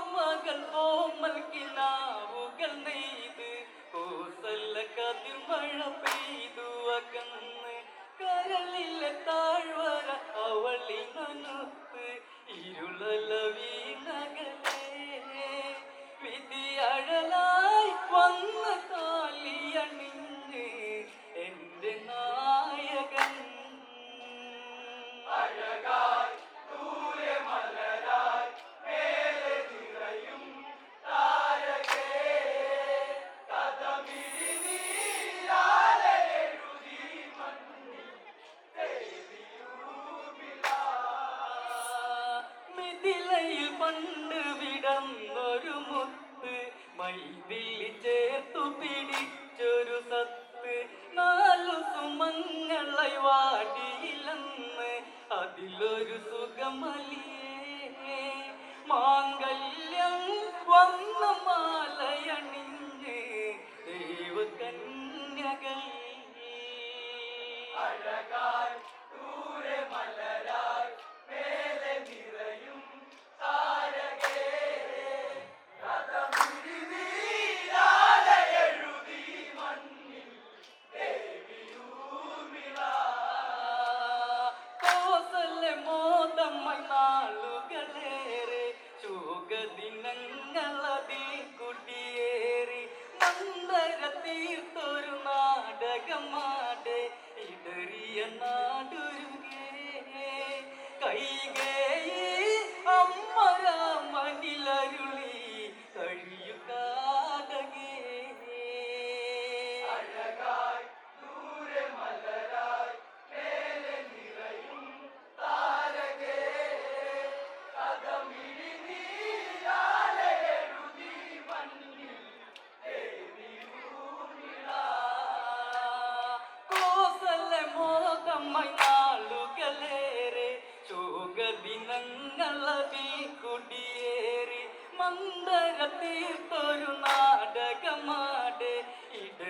ഓർമ്മകൾ ഓമൽ കിനാവുകൾ നെയ്ത് കോസല്ല കതിർമഴ പെയ്തു അകന്ന്. കരളിലെ താഴ്വര അവളി നനുത്ത് ഇരുളല വീണകലേ. വിധി അതിലൊരു സുഖമലിയേ മാംഗല്യം വന്ന മാലയണിഞ്ഞ് ദൈവകന്യകൾ കോസലെ കുടിയേറി Manthara തീർത്തൊരു നാടകമാടെ ഇടറിയ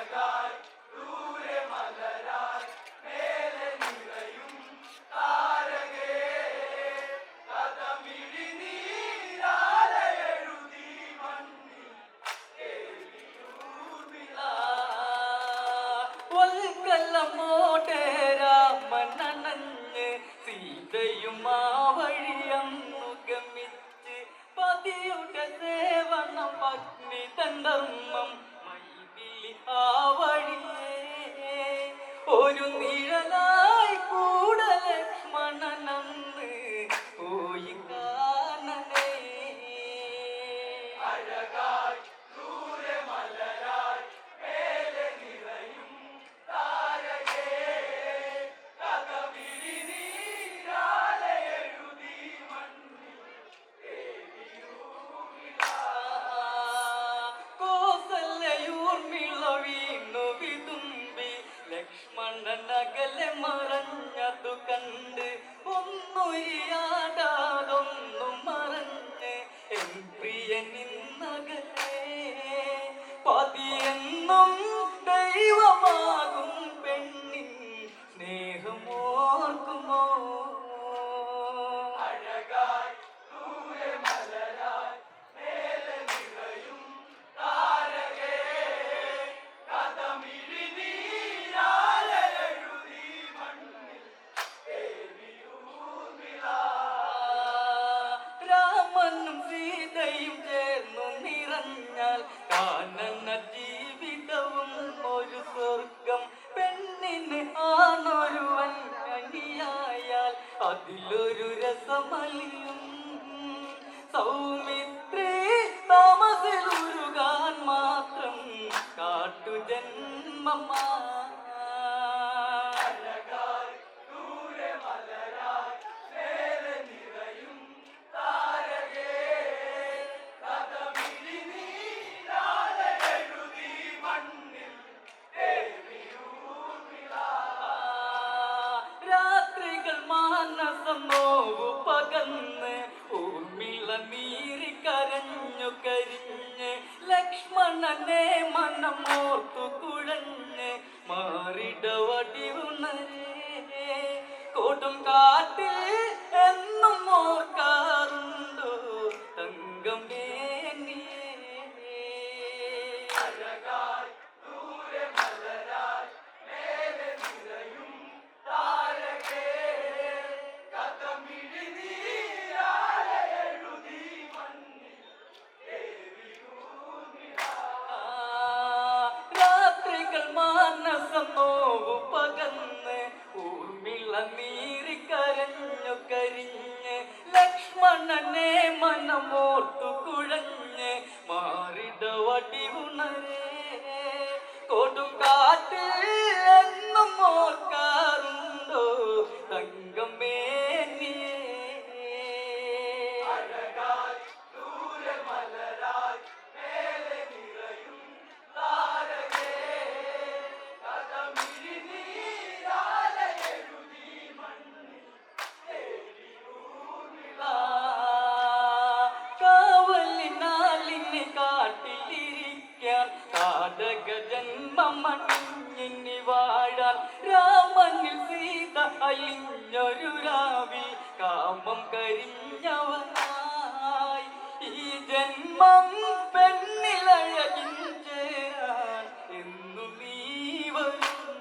Malarai, Dure Malarai, Mere കണ്ടകലെ മറഞ്ഞതു കണ്ട് ഒന്നുയാ അതിലൊരു രസമലിയും സൗമിത്രേ താമസിലുരുകാൻ മാത്രം കാട്ടു കാട്ടുജന്മമാ. നോവു പകന്ന് ഊർമിള നീരി കരഞ്ഞു കരിഞ്ഞ് ലക്ഷ്മണനെ മനമോർത്തു കുഴഞ്ഞ് മാറിടവടിവുണരേ. കൊടും കാട്ടിൽ എന്നും ഓർക്കാൻ കൊടുങ്കാറ്റ് എന്നും ഓർക്കാറുണ്ടോ? തങ്കമ്മേ കാട്ടിലിരിക്കാൻ കാടകൾ ഇന്നൊരു രാവി കാമം കരിഞ്ഞവനായി. ഈ ജന്മം പെണ്ണിലഴകിൻ ചേരാൻ നീ വരും.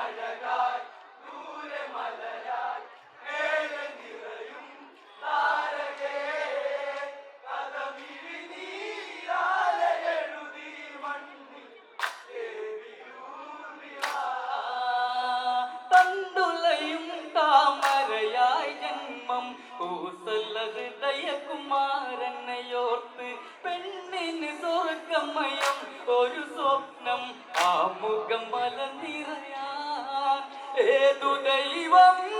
അഴകാ தெய்வம்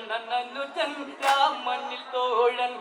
കണ്ണനു ചന്ദ്രാമണിൽ തോഴൻ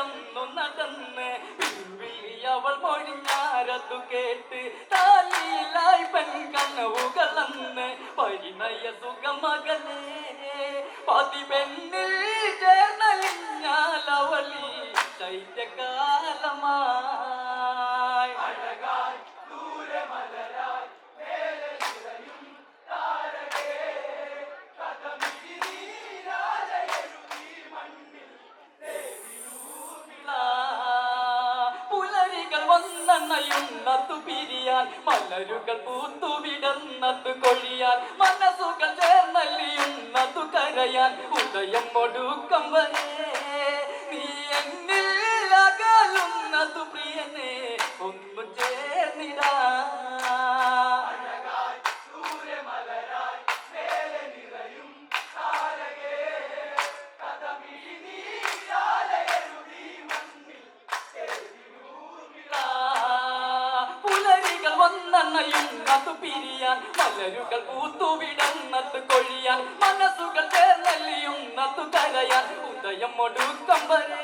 നീയന്നു നടന്ന് അവൾ മൊഴിഞ്ഞാരതു കേട്ട് താലിയിലായി പെൺകണ്ണവുകളന്ന് പരിണയ സുഖമകലേ. പതിവെണ്ണിൽ ചേർന്നലിഞ്ഞാലവളി ശൈത്യകാലമായി വന്നണയുന്നതു പിരിയാൻ മലരുകൾ പൂത്തു വിടന്നത്തു കൊഴിയാൻ മനസ്സുകൾ ചേർന്നല്ലിയുന്നതു കരയാൻ ഉദയം ഒടുക്കം വരെ നീ എന്നിൽ അകലുന്നതു പ്രിയനെ ഒന്നു ചേർന്നിടാ മലരുകൾ പൂത്തുവിടന്നതു കൊഴിയാൻ മനസ്സുകൾ ചേർന്നല്ലിയുന്നതു കരയാൻ ഉദയം ഒടുക്കം വരെ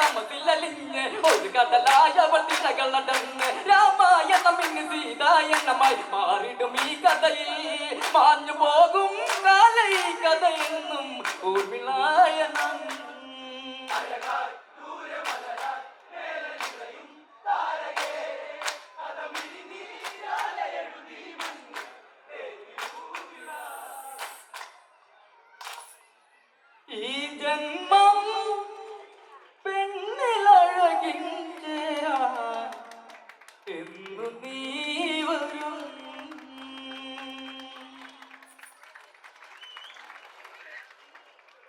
തമസിലലിഞ്ഞ് ഒരു കടലായ അവൾ തിരകൾ നടന്ന് രാമായണമിന് സീതായണമായി മാറിടും ഈ കഥയിൽ. മാഞ്ഞു പോകും കാല ഈ കഥയെന്നും ഊർമിളായണം